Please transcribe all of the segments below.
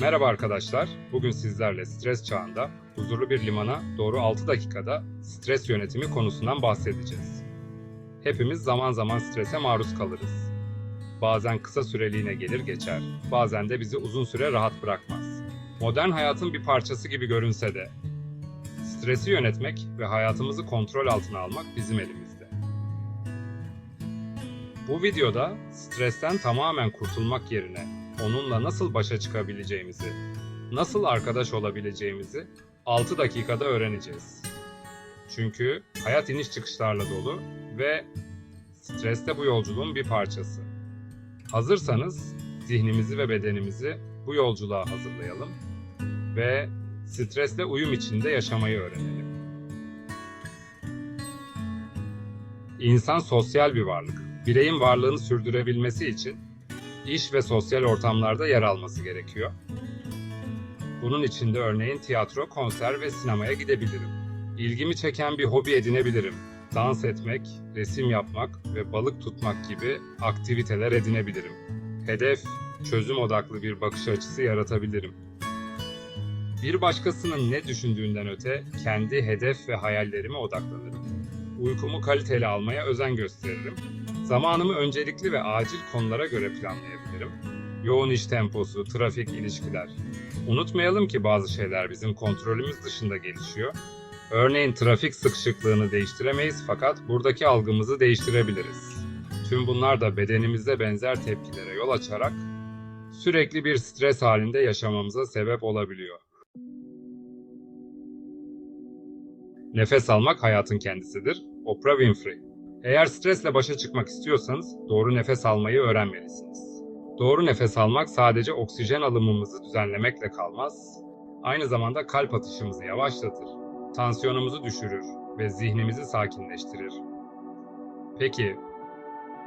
Merhaba arkadaşlar. Bugün sizlerle stres çağında huzurlu bir limana doğru 6 dakikada stres yönetimi konusundan bahsedeceğiz. Hepimiz zaman zaman strese maruz kalırız. Bazen kısa süreliğine gelir geçer, bazen de bizi uzun süre rahat bırakmaz. Modern hayatın bir parçası gibi görünse de stresi yönetmek ve hayatımızı kontrol altına almak bizim elimizde. Bu videoda stresten tamamen kurtulmak yerine onunla nasıl başa çıkabileceğimizi, nasıl arkadaş olabileceğimizi 6 dakikada öğreneceğiz. Çünkü hayat iniş çıkışlarla dolu ve stres de bu yolculuğun bir parçası. Hazırsanız zihnimizi ve bedenimizi bu yolculuğa hazırlayalım ve stresle uyum içinde yaşamayı öğrenelim. İnsan sosyal bir varlık. Bireyin varlığını sürdürebilmesi için iş ve sosyal ortamlarda yer alması gerekiyor. Bunun için de örneğin tiyatro, konser ve sinemaya gidebilirim. İlgimi çeken bir hobi edinebilirim. Dans etmek, resim yapmak ve balık tutmak gibi aktiviteler edinebilirim. Hedef, çözüm odaklı bir bakış açısı yaratabilirim. Bir başkasının ne düşündüğünden öte kendi hedef ve hayallerime odaklanırım. Uykumu kaliteli almaya özen gösteririm Zamanımı öncelikli ve acil konulara göre planlayabilirim. Yoğun iş temposu, trafik, ilişkiler. Unutmayalım ki bazı şeyler bizim kontrolümüz dışında gelişiyor. Örneğin trafik sıkışıklığını değiştiremeyiz fakat buradaki algımızı değiştirebiliriz. Tüm bunlar da bedenimizde benzer tepkilere yol açarak sürekli bir stres halinde yaşamamıza sebep olabiliyor. Nefes almak hayatın kendisidir. Oprah Winfrey eğer stresle başa çıkmak istiyorsanız doğru nefes almayı öğrenmelisiniz. Doğru nefes almak sadece oksijen alımımızı düzenlemekle kalmaz, aynı zamanda kalp atışımızı yavaşlatır, tansiyonumuzu düşürür ve zihnimizi sakinleştirir. Peki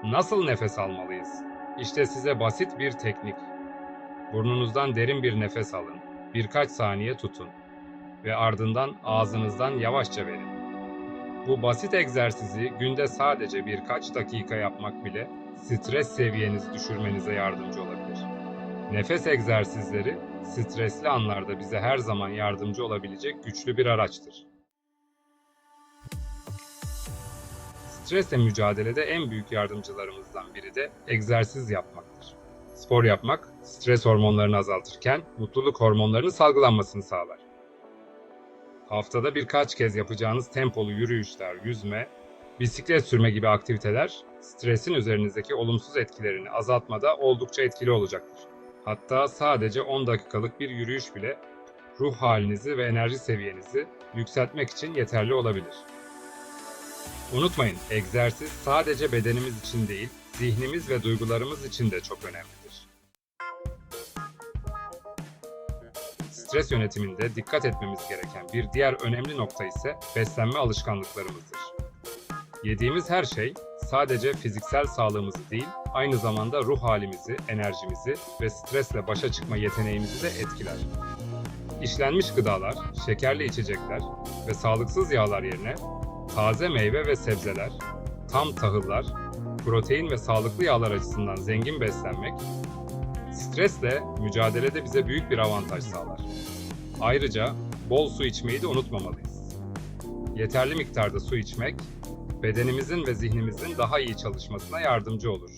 nasıl nefes almalıyız? İşte size basit bir teknik. Burnunuzdan derin bir nefes alın, birkaç saniye tutun ve ardından ağzınızdan yavaşça verin. Bu basit egzersizi günde sadece birkaç dakika yapmak bile stres seviyenizi düşürmenize yardımcı olabilir. Nefes egzersizleri stresli anlarda bize her zaman yardımcı olabilecek güçlü bir araçtır. Stresle mücadelede en büyük yardımcılarımızdan biri de egzersiz yapmaktır. Spor yapmak stres hormonlarını azaltırken mutluluk hormonlarının salgılanmasını sağlar. Haftada birkaç kez yapacağınız tempolu yürüyüşler, yüzme, bisiklet sürme gibi aktiviteler stresin üzerinizdeki olumsuz etkilerini azaltmada oldukça etkili olacaktır. Hatta sadece 10 dakikalık bir yürüyüş bile ruh halinizi ve enerji seviyenizi yükseltmek için yeterli olabilir. Unutmayın, egzersiz sadece bedenimiz için değil, zihnimiz ve duygularımız için de çok önemlidir. Stres yönetiminde dikkat etmemiz gereken bir diğer önemli nokta ise beslenme alışkanlıklarımızdır. Yediğimiz her şey sadece fiziksel sağlığımızı değil, aynı zamanda ruh halimizi, enerjimizi ve stresle başa çıkma yeteneğimizi de etkiler. İşlenmiş gıdalar, şekerli içecekler ve sağlıksız yağlar yerine taze meyve ve sebzeler, tam tahıllar, protein ve sağlıklı yağlar açısından zengin beslenmek Stresle mücadelede bize büyük bir avantaj sağlar. Ayrıca bol su içmeyi de unutmamalıyız. Yeterli miktarda su içmek, bedenimizin ve zihnimizin daha iyi çalışmasına yardımcı olur.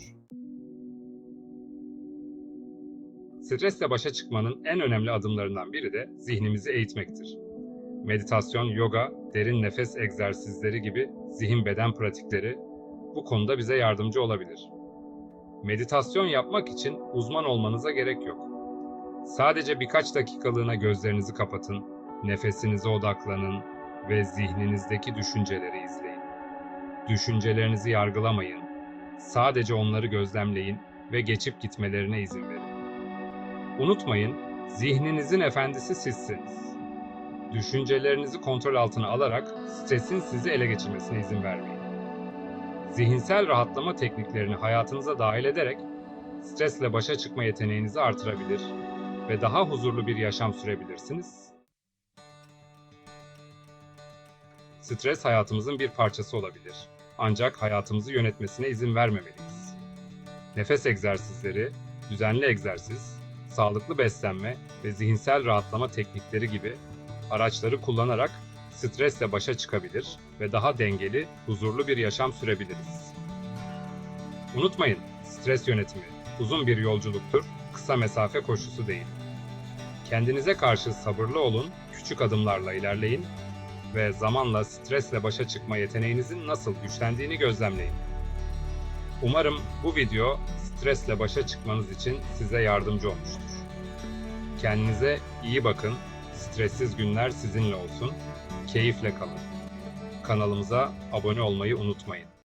Stresle başa çıkmanın en önemli adımlarından biri de zihnimizi eğitmektir. Meditasyon, yoga, derin nefes egzersizleri gibi zihin beden pratikleri bu konuda bize yardımcı olabilir. Meditasyon yapmak için uzman olmanıza gerek yok. Sadece birkaç dakikalığına gözlerinizi kapatın, nefesinize odaklanın ve zihninizdeki düşünceleri izleyin. Düşüncelerinizi yargılamayın. Sadece onları gözlemleyin ve geçip gitmelerine izin verin. Unutmayın, zihninizin efendisi sizsiniz. Düşüncelerinizi kontrol altına alarak stresin sizi ele geçirmesine izin vermeyin. Zihinsel rahatlama tekniklerini hayatınıza dahil ederek stresle başa çıkma yeteneğinizi artırabilir ve daha huzurlu bir yaşam sürebilirsiniz. Stres hayatımızın bir parçası olabilir. Ancak hayatımızı yönetmesine izin vermemeliyiz. Nefes egzersizleri, düzenli egzersiz, sağlıklı beslenme ve zihinsel rahatlama teknikleri gibi araçları kullanarak stresle başa çıkabilir ve daha dengeli, huzurlu bir yaşam sürebiliriz. Unutmayın, stres yönetimi uzun bir yolculuktur, kısa mesafe koşusu değil. Kendinize karşı sabırlı olun, küçük adımlarla ilerleyin ve zamanla stresle başa çıkma yeteneğinizin nasıl güçlendiğini gözlemleyin. Umarım bu video stresle başa çıkmanız için size yardımcı olmuştur. Kendinize iyi bakın, stressiz günler sizinle olsun, keyifle kalın. Kanalımıza abone olmayı unutmayın.